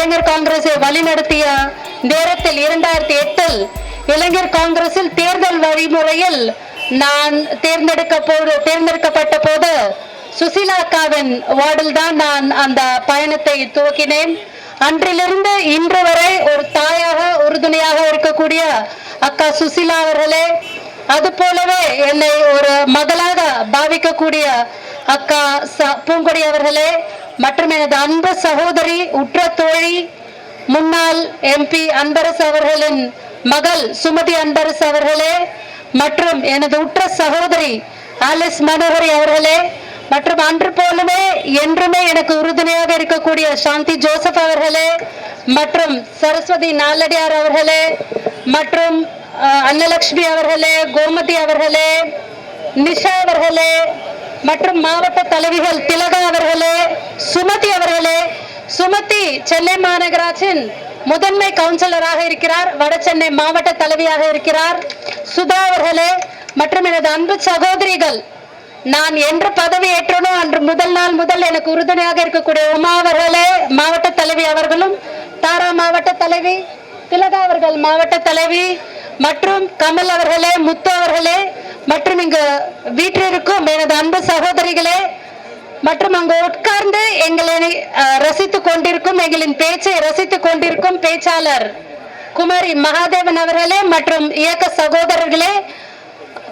இளைஞர் காங்கிரஸை வழிநடத்திய நேரத்தில் இரண்டாயிரத்தி எட்டில் இளைஞர் காங்கிரஸில் தேர்தல் வழிமுறையில் நான் தேர்ந்தெடுக்க போது தேர்ந்தெடுக்கப்பட்ட போது சுசீலா அக்காவின் வார்டில் தான் நான் அந்த பயணத்தை துவக்கினேன். அன்றிலிருந்து இன்று வரை ஒரு தாயாக உறுதுணையாக இருக்கக்கூடிய அக்கா சுசிலா அவர்களே அது போலவே என்னை ஒரு மகளாக பாவிக்கக்கூடிய அக்கா ச- பூங்கொடி அவர்களே மற்றும் எனது அன்பு சகோதரி உற்ற தோழி முன்னாள் எம்பி அன்பரசு அவர்களின் மகள் சுமதி அன்பரசு அவர்களே மற்றும் எனது உற்ற சகோதரி ஆலிஸ் மனோகரி அவர்களே மற்றும் அன்று போலவே என்றுமே எனக்கு உறுதுணையாக இருக்கக்கூடிய சாந்தி ஜோசப் அவர்களே மற்றும் சரஸ்வதி நாலடியார் அவர்களே மற்றும் அன்னலட்சுமி அவர்களே கோமதி அவர்களே நிஷா அவர்களே மற்றும் மாவட்ட தலைவிகள் திலகா அவர்களே சுமதி அவர்களே. சுமதி சென்னை மாநகராட்சின் முதன்மை கவுன்சிலராக இருக்கிறார். வட சென்னை மாவட்ட தலைவியாக இருக்கிறார். சுதா அவர்களே மற்றும் எனது அன்பு சகோதரிகள் நான் என்று பதவி ஏற்றனோ அன்று முதல் நாள் முதல் எனக்கு உறுதுணையாக இருக்கக்கூடிய உமா அவர்களே மாவட்ட தலைவி அவர்களும் தாரா மாவட்ட தலைவி திலகா அவர்கள் மாவட்ட தலைவி மற்றும் கமல் அவர்களே முத்து அவர்களே மற்றும் இங்கு வீட்டிற்கும் எனது அன்பு சகோதரிகளே மற்றும் அங்கு உட்கார்ந்து எங்களை ரசித்துக் கொண்டிருக்கும் எங்களின் பேச்சை ரசித்துக் கொண்டிருக்கும் பேச்சாளர் குமாரி மகாதேவன் அவர்களே மற்றும் இயக்க சகோதரர்களே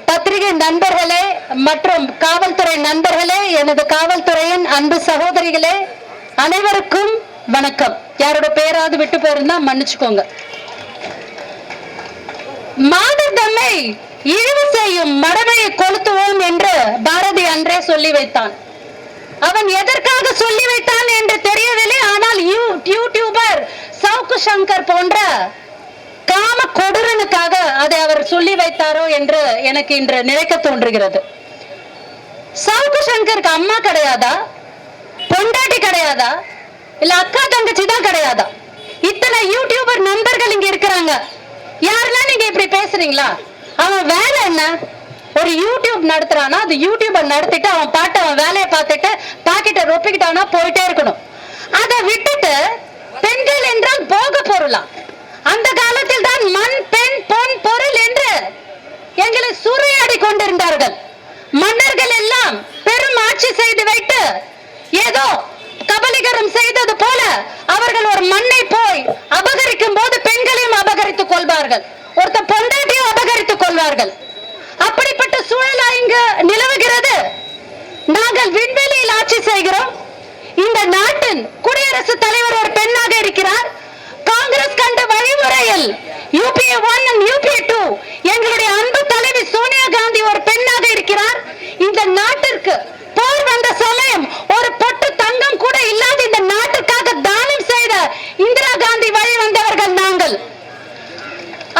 பத்திரிகை நண்பர்களே மற்றும் காவல்துறை நண்பர்களே எனது காவல்துறையின் அன்பு சகோதரிகளே அனைவருக்கும் வணக்கம். யாரோட பேராவது விட்டு போயிருந்தா மன்னிச்சுக்கோங்க. மாதர் இழிவு செய்யும் மடமையை கொளுத்துவோம் என்று பாரதி அன்றே சொல்லி வைத்தான். அவன் எதற்காக சொல்லி வைத்தான் என்று தெரியவில்லை ஆனால் யூ- யூடியூபர் சவுக்கு சங்கர் போன்ற காம கொடூரனுக்காக அதை அவர் சொல்லி வைத்தாரோ என்று எனக்கு இன்று நினைக்க தோன்றுகிறது. சவுக்கு சங்கருக்கு அம்மா கிடையாதா? பொண்டாட்டி கிடையாதா? இல்ல அக்கா தங்கச்சி தான் கிடையாதா? இத்தனை யூடியூபர் நண்பர்கள் இங்க இருக்கிறாங்க. யாரெல்லாம் நீங்க இப்படி பேசுறீங்களா? அவன் வேலை என்ன? ஒரு யூடியூப் நடத்துறானா? அது யூடியூபர் நடத்திட்டு அவன் பாட்டு அவன் வேலையை பார்த்துட்டு பாக்கெட்டை ரொப்பிக்கிட்டானா? போயிட்டே இருக்கணும். அதை விட்டுட்டு பெண்கள் என்றால் போக பொருளாம் அந்த காலத்தில் தான் மண் பெண் பொன் பொருள் என்று எங்களை சூறையாடி கொண்டிருந்தார்கள். மன்னர்கள் எல்லாம் பெரும் ஆட்சி செய்து வைத்து ஏதோ கபலிகரம் செய்தது போல அவர்கள் ஒரு மண்ணை போய் அபகரிக்கும் போது பெண்களையும் அபகரித்துக் கொள்வார்கள். ஒருத்த பொண்டாட்டியும் அபகரித்துக் கொள்வார்கள். அப்படிப்பட்ட சூழலா இங்கு நிலவுகிறது. நாங்கள் விண்வெளியில் ஆட்சி செய்கிறோம். இந்த நாட்டின் குடியரசுத் தலைவர் ஒரு பெண்ணாக இருக்கிறார் காங்கிரஸ் கண்ட வழிமுறையில் யூபிஏ ஒன் யூபிஏ டூ எங்களுடைய அன்பு தலைவி சோனியா காந்தி ஒரு பெண்ணாக இருக்கிறார் இந்த நாட்டிற்கு போர் வந்த சமயம் ஒரு பொட்டு தங்கம் கூட இல்லாத இந்த நாட்டுக்காக தானம் செய்த இந்திரா காந்தி வழி வந்தவர்கள் நாங்கள்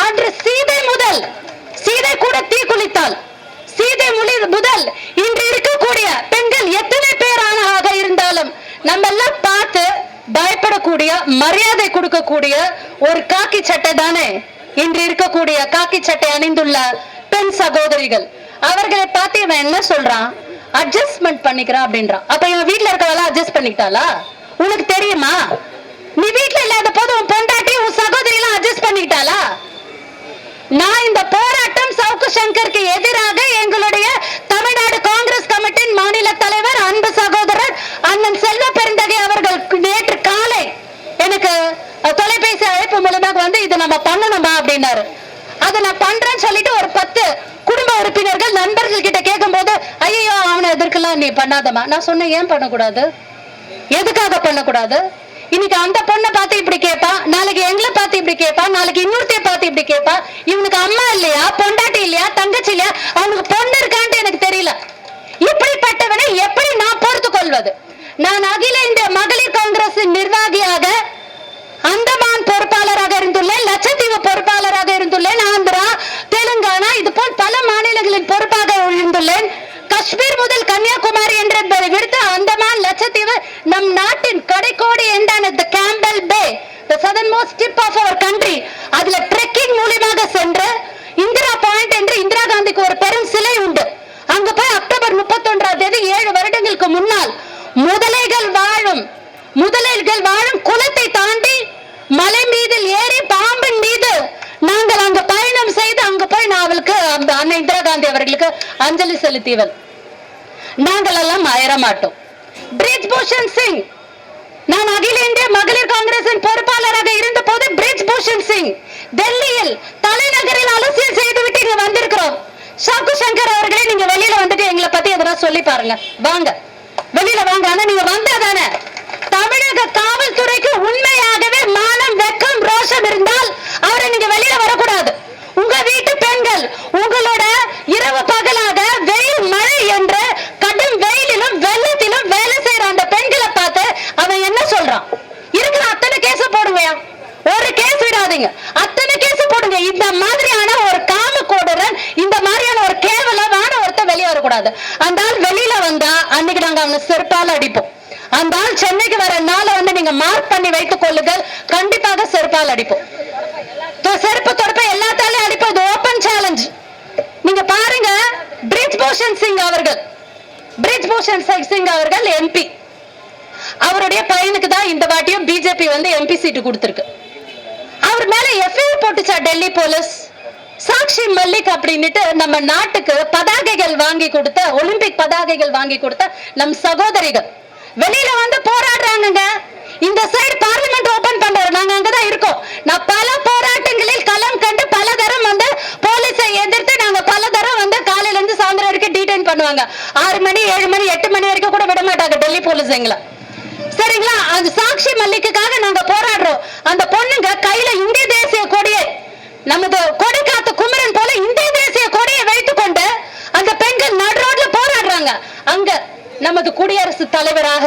அன்று சீதை முதல் சீதை கூட தீ குளித்தாள் சீதை முடி முதல் இன்று இருக்கக்கூடிய பெண்கள் எத்தனை பேராக இருந்தாலும் நம்ம எல்லாம் பார்த்து பயப்படக்கூடிய மரியாதை கொடுக்கக்கூடிய ஒரு காக்கி சட்டை தானே இன்று இருக்கக்கூடிய காக்கி சட்டை அணிந்துள்ள பெண் சகோதரிகள் அவர்களை பார்த்து இவன் என்ன சொல்றான்? அட்ஜஸ்ட்மெண்ட் பண்ணிக்கிறான் அப்படின்றான். அப்ப இவன் வீட்டுல இருக்கவெல்லாம் அட்ஜஸ்ட் பண்ணிக்கிட்டாளா? உனக்கு தெரியுமா? நீ வீட்டுல இல்லாத போது உன் பொண்டாட்டி உன் சகோதரி எல்லாம் அட்ஜஸ்ட் பண்ணிக்கிட்டாளா? நான் இந்த போராட்டம் சவுக்கு சங்கருக்கு எதிராக எங்களுடைய தமிழ்நாடு காங்கிரஸ் கமிட்டியின் மாநில தலைவர் அன்பு சகோதரர் அண்ணன் செல்வ பெருந்தகை அவர்கள் நேற்று காலை எனக்கு தொலைபேசி அழைப்பு மூலமாக வந்து இது நம்ம பண்ணணுமா அப்படின்னாரு. அதை நான் பண்றேன்னு சொல்லிட்டு ஒரு பத்து குடும்ப உறுப்பினர்கள் நண்பர்கள் கிட்ட அவனை நீ பண்ணாதம்மா. நான் சொன்னேன் ஏன் பண்ணக்கூடாது? எதுக்காக பண்ணக்கூடாது? இன்னைக்கு அந்த பொண்ணை பார்த்து இப்படி கேட்பா நாளைக்கு எங்களை பார்த்து இப்படி கேட்பா நாளைக்கு இன்னொருத்தைய பார்த்து இப்படி கேட்பா. இவனுக்கு அம்மா இல்லையா பொண்டாட்டி இல்லையா தங்கச்சி இல்லையா? அவனுக்கு பொண்ணு இருக்கான்ட்டு எனக்கு தெரியல. இப்படிப்பட்டவனை எப்படி நான் பொறுத்து கொள்வது நான் அகில இந்திய மகளிர் காங்கிரஸ் அஞ்சலி நாங்கள் எல்லாம் அயர மாட்டோம். பிரிஜ் பூஷன் சிங். நான் அகில இந்திய மகளிர் காங்கிரசின் பொறுப்பாளராக இருந்த போது பிரிஜ் பூஷன் சிங் டெல்லியில் தலைநகரில் அரசியல் செய்துவிட்டு இங்க வந்திருக்கிறோம். ஷாக்கு சங்கர் அவர்களே நீங்க வெளியில வந்துட்டு எங்களை பத்தி எதனா சொல்லி பாருங்க. வாங்க. வெளியில வாங்க. ஆனா நீங்க வந்தாதானே? தமிழக காவல்துறைக்கு உண்மையாகவே மானம் வெக்கம் ரோஷம் இருந்தால் அவரை நீங்க வெளியில வரக்கூடாது. உங்க வீட்டு பெண்கள் உங்களோட இரவு பகலாக வெயில் மழை என்று கடும் வெயிலிலும் வெள்ளத்திலும் வேலை செய்யற அந்த பெண்களை பார்த்து அவன் என்ன சொல்றான்? இருக்கிற அத்தனை கேஸ போடுங்கயா ஒரு கேஸ் விடாதீங்க. அத்தனை கேஸ் போடுங்க. இந்த மாதிரியான ஒரு காம கோடரன் இந்த மாதிரியான ஒரு கேவலமான ஒருத்தன் வெளியே வரக்கூடாது. அந்த ஆள் வெளியில வந்தா அன்னைக்கு நாங்க அவனை செருப்பால அடிப்போம். அந்த ஆள் சென்னைக்கு வர நாளை வந்து நீங்க மார்க் பண்ணி வைத்துக் கொள்ளுங்கள். கண்டிப்பாக செருப்பால் அடிப்போம். செருப்பு தொடப்ப எல்லாத்தாலையும் அடிப்போம் இது ஓபன் சேலஞ்ச் நீங்க பாருங்க பிரிஜ்பூஷன் சிங் அவர்கள் பிரிஜ்பூஷன் சிங் அவர்கள் எம்பி அவருடைய பையனுக்கு தான் இந்த வாட்டியும் பிஜேபி வந்து எம்பி சீட்டு கொடுத்துருக்கு. அவர் மேல எஃப்ஐஆர் போட்டுச்சா டெல்லி போலீஸ்? சாக்ஷி மல்லிக் அப்படின்னுட்டு நம்ம நாட்டுக்கு பதாகைகள் வாங்கி கொடுத்த ஒலிம்பிக் பதாகைகள் வாங்கி கொடுத்த நம் சகோதரிகள். வெளியில வந்து போராடுறாங்க இந்த சைடு பார்லிமெண்ட் ஓபன் பண்றோம். நாங்க அங்கதான் இருக்கோம். நான் பல போராட்டங்களில் களம் கண்டு பல தரம் வந்து போலீஸை எதிர்த்து நாங்க பல தரம் வந்து காலையில இருந்து சாயந்தரம் வரைக்கும் டீடைன் பண்ணுவாங்க. ஆறு மணி ஏழு மணி எட்டு மணி வரைக்கும் கூட விட மாட்டாங்க டெல்லி போலீஸ் எங்களை. சரிங்களா? அந்த சாக்ஷி மல்லிக்குக்காக நாங்க போராடுறோம். அந்த பொண்ணுங்க கையில இந்திய தேசிய கொடியை நமது கொடி காத்த குமரன் போல இந்திய தேசிய கொடியை வைத்துக் கொண்டு அந்த பெண்கள் நடு ரோட்ல போராடுறாங்க. அங்க நமது குடியரசு தலைவராக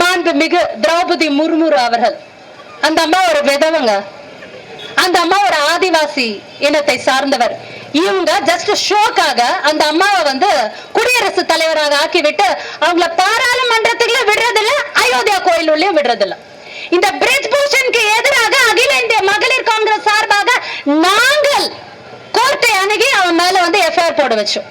மாண்பு மிகு திரௌபதி முர்முரு அவர்கள். அந்த அம்மா ஒரு விதவங்க. அந்த அம்மா ஒரு ஆதிவாசி இனத்தை சார்ந்தவர். இவங்க ஜஸ்ட் ஷோக்காக அந்த அம்மாவை வந்து குடியரசு தலைவராக ஆக்கிவிட்டு அவங்கள பாராளுமன்றத்துக்குள்ள விடுறதில்ல அயோத்தியா கோயில் உள்ளே விடுறதில்ல. இந்த பிரிஜ் பூஷனுக்கு எதிராக அகில இந்திய மகளிர் காங்கிரஸ் சார்பாக நாங்கள் கோர்ட்டை அணுகி அவன் மேல வந்து எஃப்ஐஆர் போட வச்சோம்.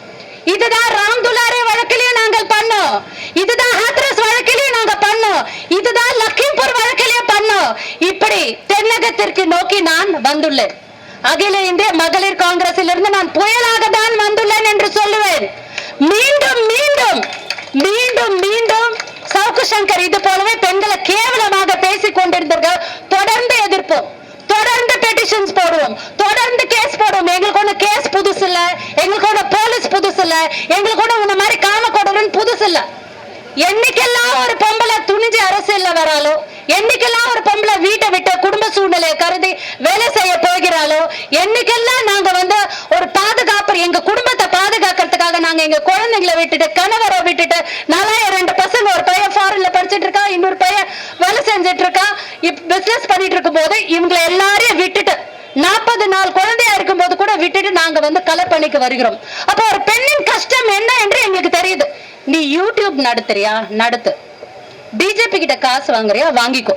இதுதான் ராம் துலாரே வழக்கிலையும் நாங்கள் பண்ணோம். இதுதான் ஹாத்ரஸ் வழக்கிலையும் நாங்க பண்ணோம். இதுதான் லக்கிம்பூர் வழக்கிலையும் பண்ணோம். இப்படி தென்னகத்திற்கு நோக்கி நான் வந்துள்ளேன். அகில இந்திய மகளிர் காங்கிரஸில் இருந்து நான் புயலாக தான் வந்துள்ளேன் என்று சொல்லுவேன். மீண்டும் மீண்டும் மீண்டும் மீண்டும் சவுக்கு சங்கர் இது போலவே பெண்களை கேவலமாக பேசிக் கொண்டிருந்தார்கள். தொடர்ந்து எதிர்ப்போம். தொடர்ந்து பெட்டிஷன்ஸ் போடுவோம். தொடர்ந்து கேஸ் போடுவோம். எங்களுக்கு ஒண்ணு கேஸ் புதுசு இல்ல எங்களுக்கு ஒண்ணு போலீஸ் புதுசு இல்ல எங்களுக்கு ஒண்ணு உன்ன மாதிரி காம கொடுறன்னு புதுசு இல்லை என்னைக்கெல்லாம் ஒரு பொம்பளை துணிஞ்சு அரசியல்ல வராலோ என்னைக்கெல்லாம் ஒரு பொம்பளை வீட்டை விட்டு குடும்ப சூழ்நிலையை கருதி வேலை செய்ய போகிறாளோ என்னைக்கெல்லாம் நாங்க வந்து ஒரு பாதுகாப்பு எங்க குடும்பத்தை பாதுகாக்கிறதுக்காக நாங்க எங்க குழந்தைங்களை விட்டுட்டு கணவரை விட்டுட்டு நல்லா ரெண்டு பசங்க ஒரு பையன் ஃபாரின்ல படிச்சிட்டு இருக்கா இன்னொரு பையன் வேலை செஞ்சுட்டு இருக்கா பிசினஸ் பண்ணிட்டு இருக்கும் போது இவங்களை எல்லாரையும் விட்டுட்டு நாற்பது நாள் குழந்தையா இருக்கும் போது கூட விட்டுட்டு நாங்க வந்து கலப்பணிக்கு வருகிறோம். அப்போ ஒரு பெண்ணின் கஷ்டம் என்ன என்று எங்களுக்கு தெரியுது. நீ யூடியூப் நடத்துறியா? நடத்து. பிஜேபி கிட்ட காசு வாங்குறியா? வாங்கிக்கோ.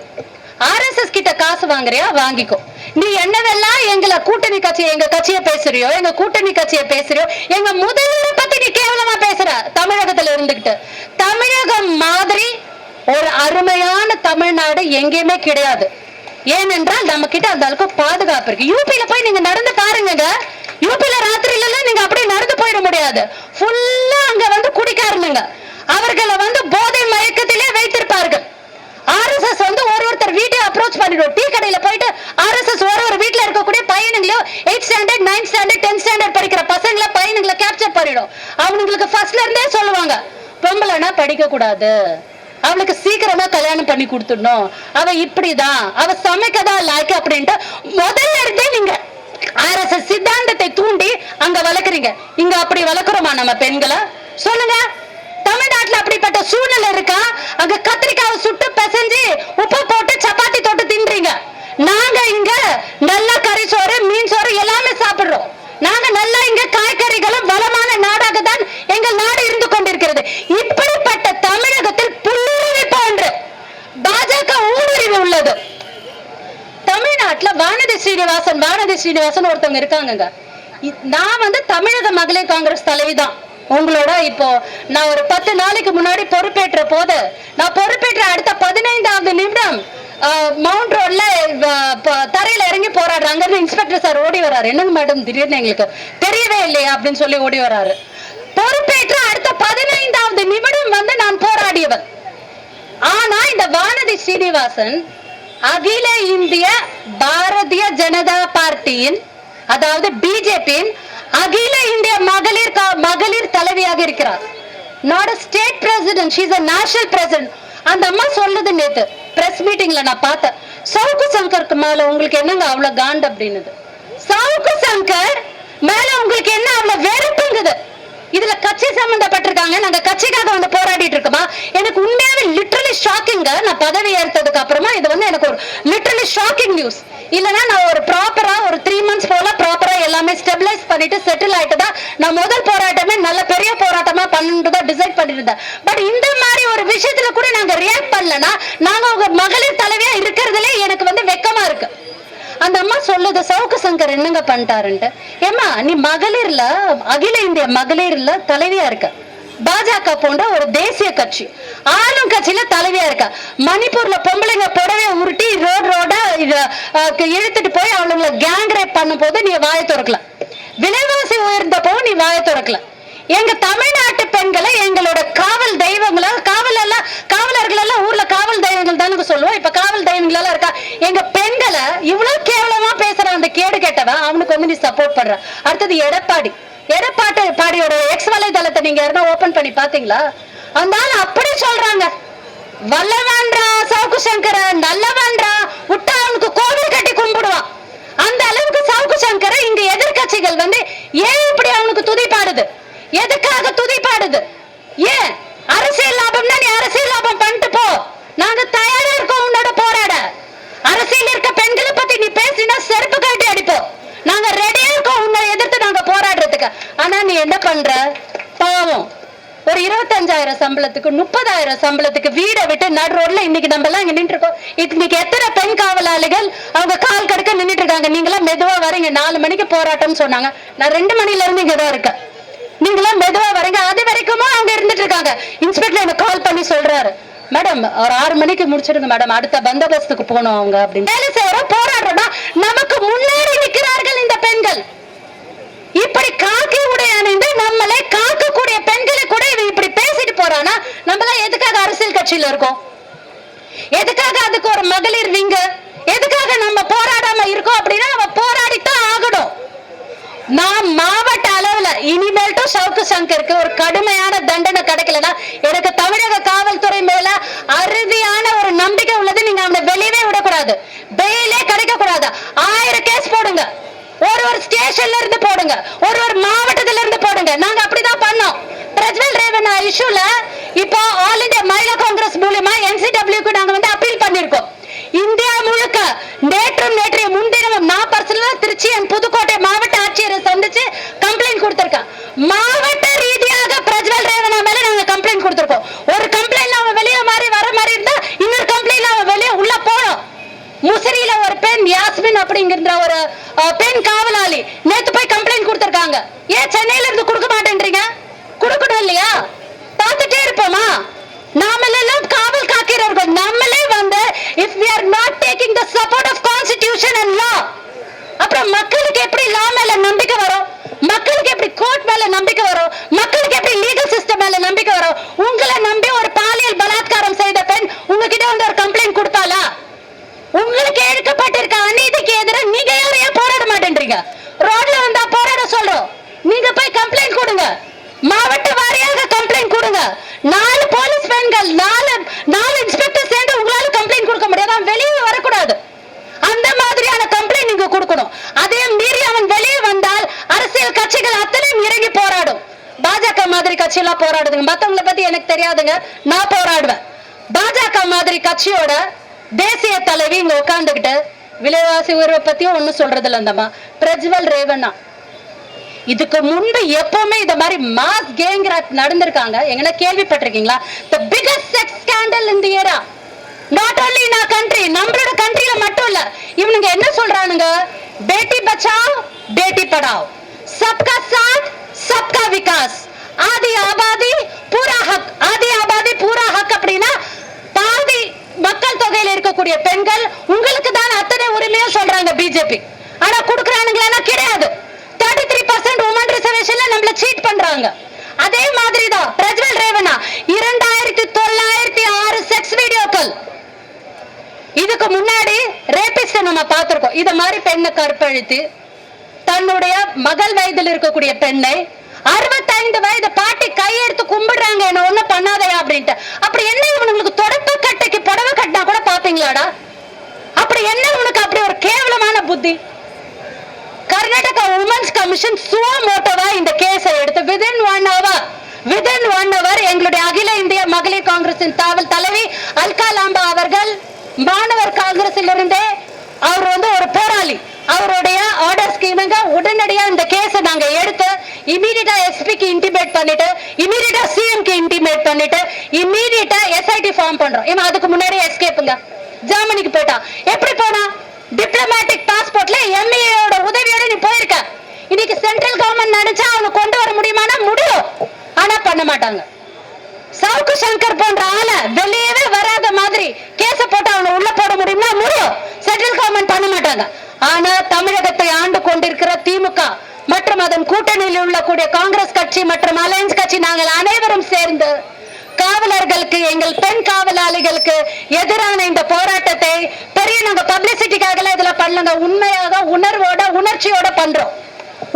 ஆர்எஸ்எஸ் கிட்ட காசு வாங்குறியா? வாங்கிக்கோ. நீ என்னவெல்லாம் எங்களை கூட்டணி கட்சி எங்க கட்சியை பேசுறியோ எங்க கூட்டணி கட்சியை பேசுறியோ எங்க முதல்வரை பத்தி நீ கேவலமா பேசுற. தமிழகத்துல இருந்துகிட்டு. தமிழகம் மாதிரி ஒரு அருமையான தமிழ்நாடு எங்கேயுமே கிடையாது. ஏனென்றால் நம்ம கிட்ட அந்த அளவுக்கு பாதுகாப்பு இருக்கு. யூபியில போய் நீங்க நடந்து பாருங்க யூபியில ராத்திரில எல்லாம் நீங்க அப்படியே நடந்து போயிட முடியாது. ஃபுல்லா அங்க வந்து குடிக்காரனுங்க. அவர்களை வந்து போதை மயக்கத்திலே வைத்திருப்பார்கள். ஆர்எஸ்எஸ் வந்து ஒரு ஒருத்தர் வீட்டை அப்ரோச் பண்ணிடும் டீ கடையில போயிட்டு ஆர்எஸ்எஸ் ஒரு ஒரு வீட்டுல இருக்கக்கூடிய பையனுங்களோ eight standard ninth standard tenth standard படிக்கிற பசங்களை பையனுங்களை கேப்சர் பண்ணிடும். அவனுங்களுக்கு ஃபர்ஸ்ட்ல இருந்தே சொல்லுவாங்க பொம்பளைனா படிக்க கூடாது அவளுக்கு சீக்கிரமா கல்யாணம் பண்ணி கொடுத்துடணும். அவ இப்படிதான். அவ சமைக்கதான் லாய்க்கு அப்படின்ட்டு முதல்ல இருந்தே நீங்க ஆர்எஸ்எஸ் சித்தாந்தத்தை தூண்டி அங்க வளர்க்குறீங்க. இங்க அப்படி வளர்க்குறோமா நம்ம பெண்களை? சொல்லுங்க. தமிழ்நாட்டுல அப்படிப்பட்ட சூழ்நிலை இருக்கா? அங்க கத்திரிக்காவை சுட்டு பிசைஞ்சு உப்பு போட்டு சப்பாத்தி தொட்டு தின்றீங்க. நாங்க இங்க நல்ல கறி சோறு மீன் சோறு எல்லாமே சாப்பிடுறோம். நாங்க நல்லா இங்க காய்கறிகளும் வளமான நாடாக தான் எங்கள் நாடு இருந்து கொண்டிருக்கிறது. இப்படி தமிழகத்தில் புல்லுருவி போன்று பாஜக ஊடுருவி உள்ளது. தமிழ்நாட்டுல வானதி ஸ்ரீனிவாசன் வானதி ஸ்ரீனிவாசன் ஒருத்தவங்க இருக்காங்கங்க. நான் வந்து தமிழக மகளிர் காங்கிரஸ் தலைவி தான். உங்களோட இப்போ நான் ஒரு பத்து நாளைக்கு முன்னாடி பொறுப்பேற்ற போது நான் பொறுப்பேற்ற அடுத்த பதினைந்தாவது நிமிடம் மவுண்ட் ரோட்ல தரையில இறங்கி அங்கிருந்து இன்ஸ்பெக்டர் சார் ஓடி வராரு. என்னங்க மேடம் திடீர்னு எங்களுக்கு தெரியவே இல்லையா அப்படின்னு சொல்லி ஓடி வராரு. பொறுப்பேற்ற அடுத்த பதினைந்தாவது நிமிடம் வந்து நான் போராடியவன். ஆனா இந்த வானதி சீனிவாசன் அகில இந்திய பாரதிய ஜனதா பார்ட்டியின் அதாவது பிஜேபியின் அகில இந்திய மகளிர் மகளிர் தலைவியாக இருக்கிறார். Not a state president she's a national president அந்த அம்மா சொல்லுது நேத்து பிரஸ் மீட்டிங்ல நான் பார்த்தேன். சவுக்கு சங்கருக்கு மேல உங்களுக்கு என்னங்க அவ்வளவு காண்ட் அப்படின்னுது. சவுக்கு சங்கர் மேல உங்களுக்கு என்ன அவ்வளவு வெறுப்புங்குது? இதுல கட்சி சம்பந்தப்பட்டிருக்காங்க. நாங்க கட்சிக்காக வந்து போராடிட்டு இருக்கோமா? எனக்கு உண்மையாவே லிட்டரலி ஷாக்கிங்க நான் பதவி ஏற்றதுக்கு அப்புறமா இது வந்து எனக்கு ஒரு லிட்டரலி ஷாக்கிங் நியூஸ் இல்லனா நான் ஒரு ப்ராப்பரா ஒரு த்ரீ மந்த்ஸ் போல ப்ராப்பரா எல்லாமே ஸ்டெபிலைஸ் பண்ணிட்டு செட்டில் ஆயிட்டு தான் நான் முதல் போராட்டமே நல்ல பெரிய போராட்டமா பண்ணிட்டு தான் டிசைட் பண்ணிருந்தேன் பட் இந்த மாதிரி ஒரு விஷயத்துல கூட நாங்க ரியாக்ட் பண்ணலன்னா நாங்க உங்க மகளிர் தலைவியா இருக்கிறதுலே எனக்கு வந்து வெக்கமா இருக்கு. அந்த அம்மா சொல்லுது சவுக்கு சங்கர் என்னங்க பண்ணிட்டாருன்ட்டு. ஏமா நீ மகளிர்ல அகில இந்திய மகளிர்ல தலைவியா இருக்க. பாஜக போன்ற ஒரு தேசிய கட்சி. ஆளும் கட்சியில தலைவியா இருக்கா. மணிப்பூர்ல பொம்பளைங்க புடவை உருட்டி ரோட் ரோடா இத, இழுத்துட்டு போய் அவளுங்களை கேங் ரேப் பண்ணும் போது நீ வாய திறக்கல. விலைவாசி உயர்ந்தப்போ நீ வாய திறக்கல. எங்க தமிழ்நாட்டு பெண்களை எங்களோட காவல் தெய்வங்களா காவல் எல்லாம் காவலர்கள் எல்லாம் ஊர்ல காவல் தெய்வங்கள் தானே சொல்லுவோம். இப்ப காவல் தெய்வங்களா இருக்கா? எங்க பெண்களை இவ்வளவு கேவலமா பேசுற அந்த கேடு கேட்டவன் அவனுக்கு வந்து நீ சப்போர்ட் பண்ற. அடுத்தது எடப்பாடி. எடப்பாட்டு பாடியோட எக்ஸ் வலைதளத்தை நீங்க யாருன்னா ஓபன் பண்ணி பாத்தீங்களா அந்த ஆள் அப்படி சொல்றாங்க. வல்லவன்றா சவுக்கு சங்கர நல்லவன்றா விட்டா அவனுக்கு கோவில் கட்டி கும்பிடுவான் அந்த அளவுக்கு சவுக்கு சங்கர இங்க எதிர்க்கட்சிகள் வந்து ஏன் இப்படி அவனுக்கு துதிப்பாடுது? எதுக்காக துதிப்பாடுது? ஏன்? அரசியல் லாபம்னா நீ அரசியல் லாபம் பண்ணிட்டு போ. நாங்க தயாரா இருக்கோம் உன்னோட போராட. அரசியல் இருக்க பெண்களை பத்தி நீ பேசினா செருப்பு கட்டி அடிப்போம். நாங்க ரெடியா இருக்கோம் உன்னை எதிர்த்து நாங்க போராடுறதுக்கு. ஆனா நீ என்ன பண்ற? பாவம். ஒரு இருபத்தஞ்சாயிரம் சம்பளத்துக்கு முப்பதாயிரம் சம்பளத்துக்கு வீடை விட்டு நடு ரோட்ல இன்னைக்கு நம்ம எல்லாம் இங்க நின்று இருக்கோம். இன்னைக்கு எத்தனை பெண் காவலாளிகள் அவங்க கால் கடுக்க நின்றுட்டு இருக்காங்க? நீங்களாம் மெதுவா வரீங்க. நாலு மணிக்கு போராட்டம்னு சொன்னாங்க. நான் ரெண்டு மணில இருந்து இங்கதான் இருக்கேன். நீங்களாம் மெதுவா வரீங்க. அது வரைக்குமா அவங்க இருந்துட்டு இருக்காங்க. இன்ஸ்பெக்டர் எனக்கு கால் பண்ணி சொல்றாரு. மேடம் ஒரு ஆறு மணிக்கு முடிச்சிடுங்க மேடம் அடுத்த பந்தோபஸ்துக்கு போனோம் அவங்க அப்படின்னு. வேலை செய்யறோம் போராடுறோம்னா நமக்கு முன்னேறி நிற்கிறார்கள் இந்த பெண்கள். இப்படி காக்கி உடை அணிந்து நம்மளை காக்கக்கூடிய பெண்களை கூட இவன் இப்படி பேசிட்டு போறானா? நம்மளாம் எதுக்காக அரசியல் கட்சியில இருக்கோம்? எதுக்காக அதுக்கு ஒரு மகளிர் விங்க எதுக்காக நம்ம போராடாம இருக்கோம் அப்படின்னா நம்ம போராடித்தான் ஆகணும் நான் மாவட்ட அளவுல இனிமேல்ட்டும் சவுக்கு சங்கருக்கு ஒரு கடுமையான தண்டனை கிடைக்கலனா எனக்கு தமிழக காவல்துறை மேல அறுதியான ஒரு நம்பிக்கை உள்ளது. நீங்க அவனை வெளியவே விடக்கூடாது. பெயிலே கிடைக்க கூடாது ஆயிரம் கேஸ் போடுங்க. ஒரு ஒரு ஸ்டேஷன்ல இருந்து போடுங்க. ஒரு ஒரு மாவட்டத்துல இருந்து போடுங்க. நாங்க அப்படிதான் பண்ணோம். பிரஜ்வல் ரேவண்ணா இஷ்யூல இப்போ ஆல் இந்தியா மಹಿಳா காங்கிரஸ் மூலியமா என்சிடபிள்யூக்கு நாங்க வந்து அப்பீல் பண்ணிருக்கோம் இந்தியா முழுக்க நேற்றும் நேற்றைய முன்தினம் நான் பர்சனலா திருச்சி என் புதுக்கோட்டை மாவட்ட ஆட்சியரை சந்திச்சு கம்ப்ளைண்ட் கொடுத்திருக்கேன். மாவட்ட ரீதியாக பிரஜ்வல் ரேவனா மேல நாங்க கம்ப்ளைண்ட் கொடுத்திருக்கோம். ஒரு கம்ப்ளைண்ட் அவன் வெளியே மாறி வர மாதிரி இருந்தா இன்னொரு கம்ப்ளைண்ட் அவன் வெளியே உள்ள போனோம். முசிறியில ஒரு பெண் யாஸ்மின் அப்படிங்கிற ஒரு பெண் காவலாளி நேத்து போய் கம்ப்ளைண்ட் கொடுத்திருக்காங்க. ஏன் சென்னையில இருந்து கொடுக்க மாட்டேன்றீங்க? கொடுக்கணும் இல்லையா? பார்த்துட்டே இருப்போமா? நாமெல்லாம் காவல் காக்கிறவர்கள். நம்மளே if we are not taking the support of constitution and law அப்புறம் மக்களுக்கு எப்படி லா மேல நம்பிக்கை வரும்? மக்களுக்கு எப்படி கோர்ட் மேல நம்பிக்கை வரும்? மக்களுக்கு எப்படி லீகல் சிஸ்டம் மேல நம்பிக்கை வரும்? உங்களை நம்பி ஒரு பாலியல் பலாத்காரம் செய்த பெண் உங்ககிட்ட வந்து ஒரு கம்ப்ளைண்ட் கொடுப்பாளா உங்களுக்கு இழுக்கப்பட்டிருக்க அநீதிக்கு எதிராக நீங்க யாரும் ஏன் போராட மாட்டேன்றீங்க? ரோட்ல வந்தா போராட சொல்றோம். நீங்க போய் கம்ப்ளைண்ட் கொடுங்க. மாவட்ட வாரியாக கம்ப்ளைண்ட் கொடுங்க. நாலு போலீஸ் பெண்கள் நாலு நாலு இன்ஸ்பெக்டர் சேர்ந்து கம்ப்ளைண்ட் கொடுக்க முடியாது. அவன் வெளியே வரக்கூடாது. அந்த மாதிரியான கம்ப்ளைண்ட் நீங்க கொடுக்கணும். அதே மீறி அவன் வெளியே வந்தால் அரசியல் கட்சிகள் அத்தனையும் இறங்கி போராடும். பாஜக மாதிரி கட்சி எல்லாம் போராடுதுங்க. மத்தவங்களை பத்தி எனக்கு தெரியாதுங்க. நான் போராடுவேன். பாஜக மாதிரி கட்சியோட தேசிய தலைவி இங்க உட்காந்துக்கிட்டு விலைவாசி உயர்வை பத்தியும் ஒண்ணும் சொல்றது இல்ல அந்தம்மா. பிரஜ்வல் ரேவண்ணா. இதுக்கு முன்பு எப்பவுமே இந்த மாதிரி மாஸ் கேங் நடந்திருக்காங்க. எங்கன்னா கேள்விப்பட்டிருக்கீங்களா? த பிகஸ்ட் செக்ஸ் ஸ்கேண்டல் இந்த the era not only in our country நம்மளோட கண்ட்ரியில மட்டும் இல்ல. இவனுங்க என்ன சொல்றானுங்க? பேட்டி பச்சாவ் பேட்டி படாவ். சப்கா சாத் சப்கா விகாஸ். ஆதி ஆபாதி பூரா ஹக். ஆதி ஆபாதி பூரா ஹக் அப்படின்னா பாதி மக்கள் தொகையில இருக்கக்கூடிய பெண்கள் உங்களுக்கு தான் அத்தனை உரிமையும் சொல்றாங்க பிஜேபி ஆனா கொடுக்குறானுங்களா கிடையாது. தேர்ட்டி த்ரீ பர்சன்ட் உமன் ரிசர்வேஷன்ல நம்மள சீட் பண்றாங்க. அதே மாதிரி தான் பிரஜ்வல் ரேவண்ணா இரண்டாயிரத்தி தொள்ளாயிரத்தி ஆறு செக்ஸ் வீடியோக்கள் இதுக்கு முன்னாடி ரேபிஸ்ட நம்ம பார்த்திருக்கோம். இத மாதிரி பெண்ணை கற்பழித்து தன்னுடைய மகள் வயதில் இருக்கக்கூடிய பெண்ணை அறுபத்தைந்து வயது பாட்டி கையெடுத்து கும்பிடுறாங்க என்ன ஒண்ணும் பண்ணாதயா அப்படின்ட்டு. அப்படி என்ன இவனுங்களுக்கு தொடப்பு கட்டைக்கு புடவை கட்டினா கூட பாப்பீங்களாடா அப்படி என்ன உனக்கு அப்படி ஒரு கேவலமான புத்தி? கர்நாடகா உமன்ஸ் கமிஷன் சுவமோட்டோவா இந்த கேஸை எடுத்து within one hour within one hour எங்களுடைய அகில இந்திய மகளிர் காங்கிரசின் தாவல் தலைவி அல்கா லாம்பா அவர்கள் மாணவர் காங்கிரஸில் இருந்தே அவர் வந்து ஒரு போராளி. அவருடைய ஆர்டர் ஸ்கீமுங்க உடனடியா இந்த கேஸை நாங்க எடுத்து இமீடியட்டா எஸ்பிக்கு இன்டிமேட் பண்ணிட்டு இமீடியட்டா சிஎம்க்கு இன்டிமேட் பண்ணிட்டு இமீடியட்டா எஸ்ஐடி ஃபார்ம் பண்றோம். இவன் அதுக்கு முன்னாடி எஸ்கேப்புங்க ஜெர்மனிக்கு போயிட்டான் எப்படி போனா? டிப்ளமேட்டிக் பாஸ்போர்ட்ல எம்ஏயோட உதவியோட நீ போயிருக்க. இன்னைக்கு சென்ட்ரல் கவர்மெண்ட் நினைச்சா அவனை கொண்டு வர முடியுமானா முடியும். ஆனா பண்ண மாட்டாங்க. சவுக்கு சங்கர் போன்ற ஆளை வெளியவே வராத மாதிரி கேச போட்டு அவனை உள்ள போட முடியும்னா முடியும். சென்ட்ரல் கவர்மெண்ட் பண்ண மாட்டாங்க. ஆனா தமிழகத்தை ஆண்டு கொண்டிருக்கிற திமுக மற்றும் அதன் கூட்டணியில் உள்ள கூடிய காங்கிரஸ் கட்சி மற்றும் அலையன்ஸ் கட்சி நாங்கள் அனைவரும் சேர்ந்து காவலர்களுக்கு எங்கள் பெண் காவலாளிகளுக்கு எதிரான இந்த போராட்டத்தை பெரிய நாங்க பப்ளிசிட்டிக்காக இதுல பண்ணலங்க உண்மையாக உணர்வோட உணர்ச்சியோட பண்றோம்.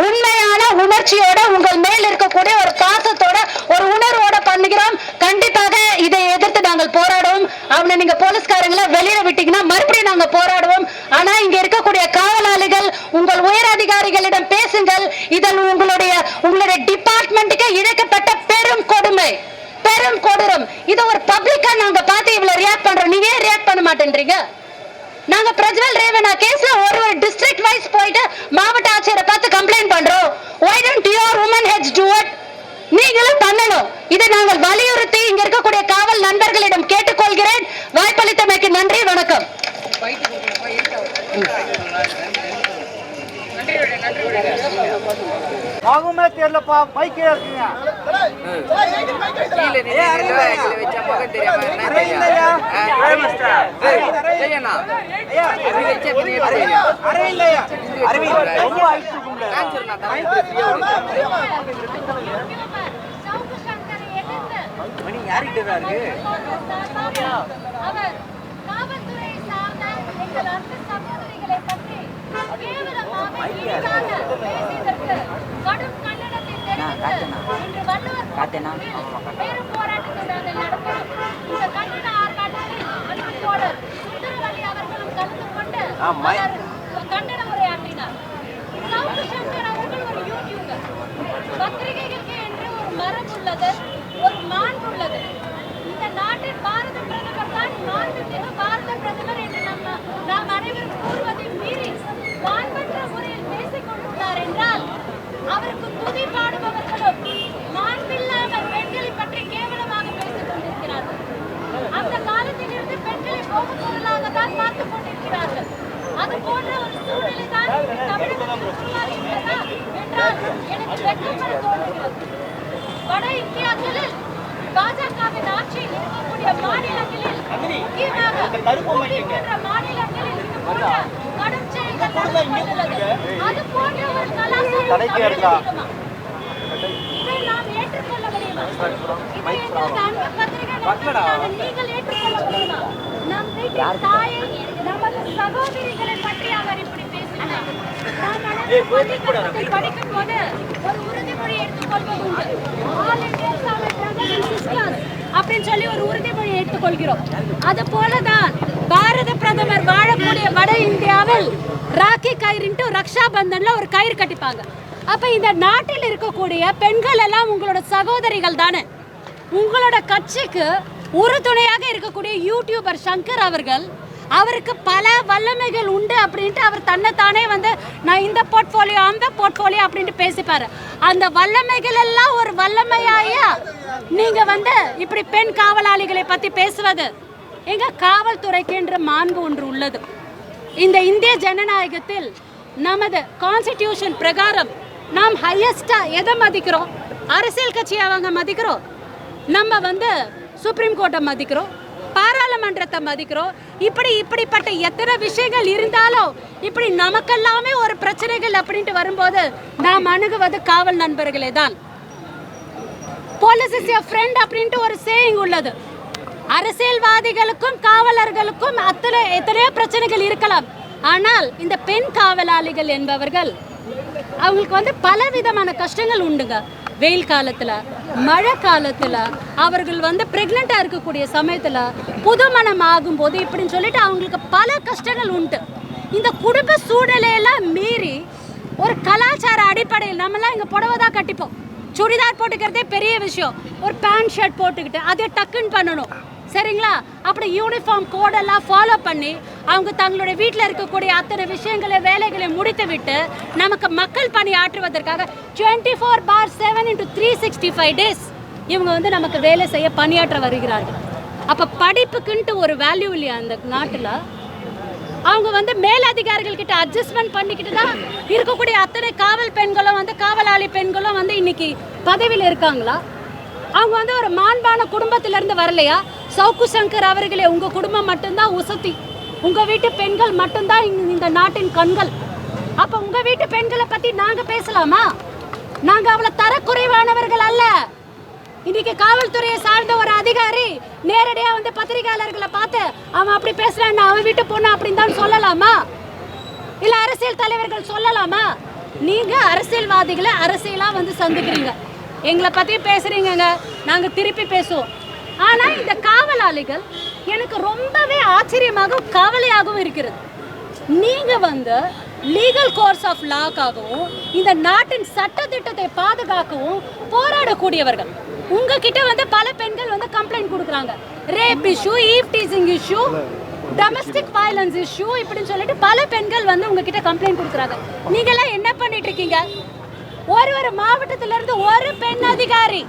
உண்மையான உணர்ச்சியோட உங்கள் மேல் இருக்கக்கூடிய ஒரு பாசத்தோட ஒரு உணர்வோட பண்ணுகிறோம். கண்டிப்பாக இதை எதிர்த்து நாங்கள் போராடுவோம். அவனை நீங்க போலீஸ்காரங்களை வெளியில விட்டீங்கன்னா மறுபடியும் நாங்க போராடுவோம். ஆனா இங்க இருக்கக்கூடிய காவலாளிகள் உங்கள் உயர் அதிகாரிகளிடம் பேசுங்கள். இதில் உங்களுடைய உங்களுடைய டிபார்ட்மெண்ட்டுக்கு இழைக்கப்பட்ட பெரும் கொடுமை. பெரும் கொடூரம். இது ஒரு பப்ளிக்கா நாங்க பார்த்து இவ்வளவு ரியாக்ட் பண்றோம். நீங்க ஏன் ரியாக்ட் பண்ண மாட்டேன்றீங்க? நாங்க பிரஜ்வல் ரேவனா கேஸ்ல ஒரு ஒரு டிஸ்ட்ரிக்ட் வைஸ் போயிட்டு மாவட்ட ஆட்சியரை பார்த்து கம்ப்ளைண்ட் பண்றோம். Why don't your women H do it நீங்களும் பண்ணணும். இதை நாங்கள் வலியுறுத்தி இங்க இருக்கக்கூடிய காவல் நண்பர்களிடம் கேட்டுக்கொள்கிறேன். வாய்ப்பளித்தமைக்கு நன்றி வணக்கம். ஆகுமே தெரியலப்பா மைக்கே இருக்குங்க. மணி யார்கிட்ட தான் இருக்கு? நாங்கள் நடத்தினோம் இந்த கண்டன ஆர்ப்பாட்டத்தில் அன்பு தோழர் சுந்தரவல்லி அவர்களும் கலந்து கொண்டு அவர் கண்டன உரையாற்றினார் சவுக்கு சங்கர் அவர்கள் ஒரு யூடியூபர் பத்திரிகைகளுக்கு என்று ஒரு மரம் உள்ளது ஒரு மாண்பு உள்ளது இந்த நாட்டின் பாரத பிரதமர் தான் மாண்புமிகு பாரத பிரதமர் என்று நம்ம நாம் அனைவரும் கூறுவதை மீறி மாண்பற்ற முறையில் பேசிக் கொண்டுள்ளார் என்றால் அவருக்கு துதி பாடுபவர்களும் மாண்பில்லாமல் பெண்களை பற்றி கேவலமாக பேசிக் கொண்டிருக்கிறார்கள் அந்த காலத்திலிருந்து பெண்களை போகப் பொருளாக தான் பார்த்துக் கொண்டிருக்கிறார்கள் அது போன்ற ஒரு சூழ்நிலை தான் தமிழகத்தில் உருவாகியுள்ளதா என்றால் எனக்கு வெட்கப்பட தோன்றுகிறது வட இந்தியாக்களில் பாஜகவின் ஆட்சியில் இருக்கக்கூடிய மாநிலங்களில் முக்கியமாக ஊட்டி போன்ற மாநிலங்களில் இது போன்ற கடும் செயல்கள் நடந்து கொண்டுள்ளது. அது போன்ற ஒரு கலாச்சாரம் தமிழகத்தில் இருக்குமா? இதை நாம் ஏற்றுக்கொள்ள முடியுமா இதை எங்களது அன்பு பத்திரிகை நண்பர்களாக நீங்கள் ஏற்றுக்கொள்ள முடியுமா நம் வீட்டின் தாயை நமது சகோதரிகளை பற்றி அவர் இப்படி பேசுகிறார் நான் நடந்த பள்ளிக்கூடத்தில் படிக்கும் போது ஒரு உறுதிமொழி எடுத்துக்கொள்வது உண்டு. All Indians are my brothers and sisters அப்படின்னு சொல்லி ஒரு உறுதிமொழி எடுத்துக்கொள்கிறோம். அது போலதான் பாரத பிரதமர் வாழக்கூடிய வட இந்தியாவில் ராக்கி கயிறுன்ட்டு ரக்ஷா பந்தன்ல ஒரு கயிறு கட்டிப்பாங்க. அப்ப இந்த நாட்டில் இருக்கக்கூடிய பெண்கள் எல்லாம் உங்களோட சகோதரிகள் தானே? உங்களோட கட்சிக்கு உறுதுணையாக இருக்கக்கூடிய யூடியூபர் சங்கர் அவர்கள் அவருக்கு பல வல்லமைகள் உண்டு அப்படின்ட்டு அவர் தன்னைத்தானே வந்து நான் இந்த போர்ட்ஃபோலியோ அந்த போர்ட்ஃபோலியோ அப்படின்ட்டு பேசிப்பாரு. அந்த வல்லமைகள் எல்லாம் ஒரு வல்லமையாயா? நீங்க வந்து இப்படி பெண் காவலாளிகளை பத்தி பேசுவது எங்க காவல்துறைக்கு என்ற மாண்பு ஒன்று உள்ளது. இந்த இந்திய ஜனநாயகத்தில் நமது கான்ஸ்டிடியூஷன் பிரகாரம் நாம் ஹையஸ்டா எதை மதிக்கிறோம்? அரசியல் கட்சியை அவங்க மதிக்கிறோம். நம்ம வந்து சுப்ரீம் கோர்ட்டை மதிக்கிறோம். பாராளுமன்றத்தை மதிக்கிறோம். இப்படி இப்படிப்பட்ட எத்தனை விஷயங்கள் இருந்தாலும் இப்படி நமக்கெல்லாமே ஒரு பிரச்சனைகள் அப்படின்ட்டு வரும்போது நாம் அணுகுவது காவல் நண்பர்களே தான். போலீஸ் இஸ் ஃப்ரெண்ட் அப்படின்ட்டு ஒரு சேயிங் உள்ளது. அரசியல்வாதிகளுக்கும் காவலர்களுக்கும் அத்தனை எத்தனையோ பிரச்சனைகள் இருக்கலாம். ஆனால் இந்த பெண் காவலாளிகள் என்பவர்கள் அவங்களுக்கு வந்து பல விதமான கஷ்டங்கள் உண்டுங்க. வெயில் காலத்தில் மழை காலத்தில் அவர்கள் வந்து ப்ரெக்னெண்ட்டாக இருக்கக்கூடிய சமயத்துல புதுமணம் ஆகும்போது இப்படின்னு சொல்லிட்டு அவங்களுக்கு பல கஷ்டங்கள் உண்டு. இந்த குடும்ப சூழ்நிலையெல்லாம் மீறி ஒரு கலாச்சார அடிப்படையில் நம்மலாம் இங்கே புடவை தான் கட்டிப்போம். சுடிதார் போட்டுக்கிறதே பெரிய விஷயம். ஒரு பேண்ட் ஷர்ட் போட்டுக்கிட்டு அதை டக்குன்னு பண்ணணும். சரிங்களா? அப்படி யூனிஃபார்ம் கோடெல்லாம் ஃபாலோ பண்ணி அவங்க தங்களுடைய வீட்டில் இருக்கக்கூடிய அத்தனை விஷயங்களை வேலைகளை முடித்து விட்டு நமக்கு மக்கள் பணி ஆற்றுவதற்காக twenty four by seven into three sixty five days இவங்க வந்து நமக்கு வேலை செய்ய பணியாற்ற வருகிறார்கள். அப்போ படிப்புக்குன்ட்டு ஒரு வேல்யூ இல்லையா அந்த நாட்டில்? அவங்க வந்து மேலதிகாரிகள் கிட்ட அட்ஜஸ்ட்மெண்ட் பண்ணிக்கிட்டு தான் இருக்கக்கூடிய அத்தனை காவல் பெண்களும் வந்து காவலாளி பெண்களும் வந்து இன்னைக்கு பதவியில் இருக்காங்களா? அவங்க வந்து ஒரு மாண்பான குடும்பத்திலேருந்து வரலையா? சவுக்கு சங்கர் அவர்களே உங்கள் குடும்பம் மட்டும்தான் உசத்தி. உங்கள் வீட்டு பெண்கள் மட்டும்தான் இந்த- இந்த நாட்டின் கண்கள். அப்போ உங்கள் வீட்டு பெண்களை பற்றி நாங்கள் பேசலாமா? நாங்கள் அவளை தரக்குறைவானவர்கள் அல்ல. இன்னைக்கு காவல்துறையை சார்ந்த ஒரு அதிகாரி நேரடியாக வந்து பத்திரிகையாளர்களை பார்த்து அவன் அப்படி பேசுறான் அவன் வீட்டு பொண்ணு? அப்படின்னு தான் சொல்லலாமா? இல்லை அரசியல் தலைவர்கள் சொல்லலாமா? நீங்கள் அரசியல்வாதிகளை அரசியலாக வந்து சந்திக்கிறீங்க. எங்களை பற்றி பேசுகிறீங்கங்க நாங்கள் திருப்பி பேசுவோம். ஆனால் இந்த காவலாளிகள் எனக்கு ரொம்பவே ஆச்சரியமாகவும் கவலையாகவும் இருக்கிறது. நீங்கள் வந்து லீகல் கோர்ஸ் ஆஃப் லாக்காகவும் இந்த நாட்டின் சட்ட திட்டத்தை பாதுகாக்கவும் போராடக்கூடியவர்கள். உங்ககிட்ட வந்து பல பெண்கள் வந்து கம்ப்ளைண்ட் கொடுக்குறாங்க. Rape issue eve teasing issue domestic violence issue இப்படின்னு சொல்லிட்டு பல பெண்கள் வந்து உங்ககிட்ட கம்ப்ளைண்ட் கொடுக்குறாங்க. நீங்களாம் என்ன பண்ணிட்டு இருக்கீங்க? ஒரு ஒரு மாவட்டத்திலிருந்து ஒரு பெண் அதிகாரி.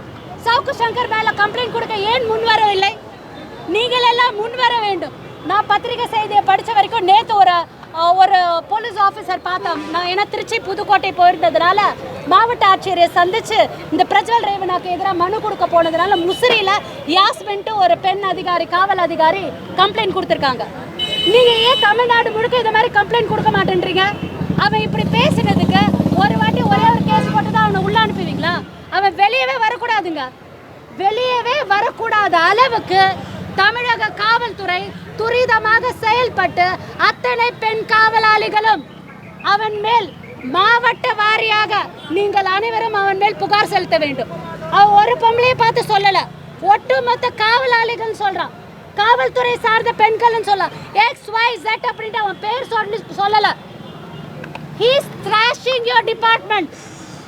சவுக்கு சங்கர் மேல கம்ப்ளைண்ட் கொடுக்க ஏன் முன் வரவில்லை? நீங்கள் எல்லாம் முன் வர வேண்டும். நான் பத்திரிகை செய்தியை படித்த வரைக்கும் நேற்று ஒரு ஒரு போலீஸ் ஆஃபீஸர் பார்த்தோம். நான் ஏன்னா திருச்சி புதுக்கோட்டை போயிருந்ததுனால மாவட்ட ஆட்சியரை சந்திச்சு இந்த பிரஜ்வல் ரேவனாக்கு எதிராக மனு கொடுக்க போனதுனால முசிறியில் யாஸ்மின்ட்டு ஒரு பெண் அதிகாரி காவல் அதிகாரி கம்ப்ளைண்ட் கொடுத்துருக்காங்க. நீங்கள் ஏன் தமிழ்நாடு முழுக்க இந்த மாதிரி கம்ப்ளைண்ட் கொடுக்க மாட்டேன்றீங்க? அவன் இப்படி பேசினதுக்கு ஒரு வாட்டி ஒரே ஒரு கேஸ் போட்டு தான் அவனை உள்ள அனுப்புவீங்களா அவன் வெளியவே வெளியவே வரக்கூடாத அளவுக்கு தமிழக காவல்துறை துரிதமாக செயல்பட்டு அத்தனை பெண் காவலாளிகளும் அவன் மேல் மாவட்ட வாரியாக நீங்கள் அனைவரும் அவன் மேல் புகார் செலுத்த வேண்டும். அவன் ஒரு பொம்பளையை பார்த்து சொல்லல. ஒட்டுமொத்த காவலாளிகள் சொல்றான். காவல்துறை சார்ந்த பெண்கள் சொல்ல எக்ஸ் ஒய் ஜெட் அப்படின்ட்டு அவன் பேர் சொல்லி சொல்லல. ஹீஸ் த்ராஷிங் யோர் டிபார்ட்மெண்ட்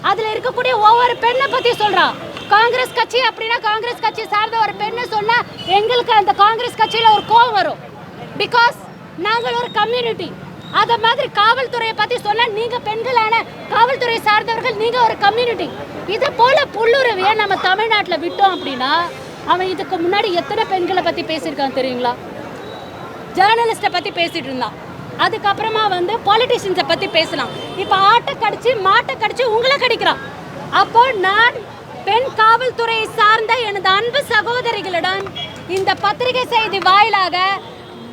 அதுல இருக்கக்கூடிய ஒவ்வொரு பெண்ணை பத்தி சொல்றான். காங்கிரஸ் கட்சி அப்படின்னா காங்கிரஸ் கட்சி சார்ந்த ஒரு பெண்ணு சொன்னா எங்களுக்கு அந்த காங்கிரஸ் கட்சியில ஒரு கோவம் வரும். பிகாஸ் நாங்கள் ஒரு கம்யூனிட்டி அத மாதிரி காவல்துறையை பத்தி சொன்னா நீங்க பெண்களான காவல்துறை சார்ந்தவர்கள் நீங்க ஒரு கம்யூனிட்டி இது போல புல்லுறவிய நம்ம தமிழ்நாட்டுல விட்டோம் அப்படின்னா அவன் இதுக்கு முன்னாடி எத்தனை பெண்களை பத்தி பேசியிருக்கான் தெரியுங்களா? ஜேர்னலிஸ்ட்டை பற்றி பேசிட்டு இருந்தான். அதுக்கப்புறமா வந்து பாலிட்டிஷியன்ஸை பற்றி பேசலாம் இப்போ ஆட்டை கடிச்சு மாட்டை கடிச்சு உங்களை கடிக்கிறான். அப்போ நான் பெண் காவல்துறையை சார்ந்த எனது அன்பு சகோதரிகளிடம் இந்த பத்திரிகை செய்தி வாயிலாக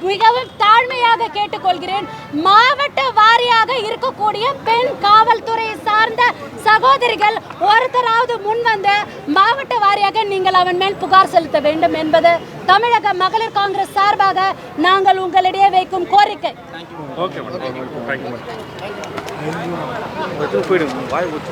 மிகவும் தாழ்மையாக கேட்டுக்கொள்கிறேன் மாவட்ட வாரியாக இருக்கக்கூடிய பெண் காவல்துறையை சார்ந்த சகோதரிகள் ஒருத்தராவது முன் வந்து மாவட்ட வாரியாக நீங்கள் அவன் மேல் புகார் செலுத்த வேண்டும் என்பது தமிழக மகளிர் காங்கிரஸ் சார்பாக நாங்கள் உங்களிடையே வைக்கும் கோரிக்கை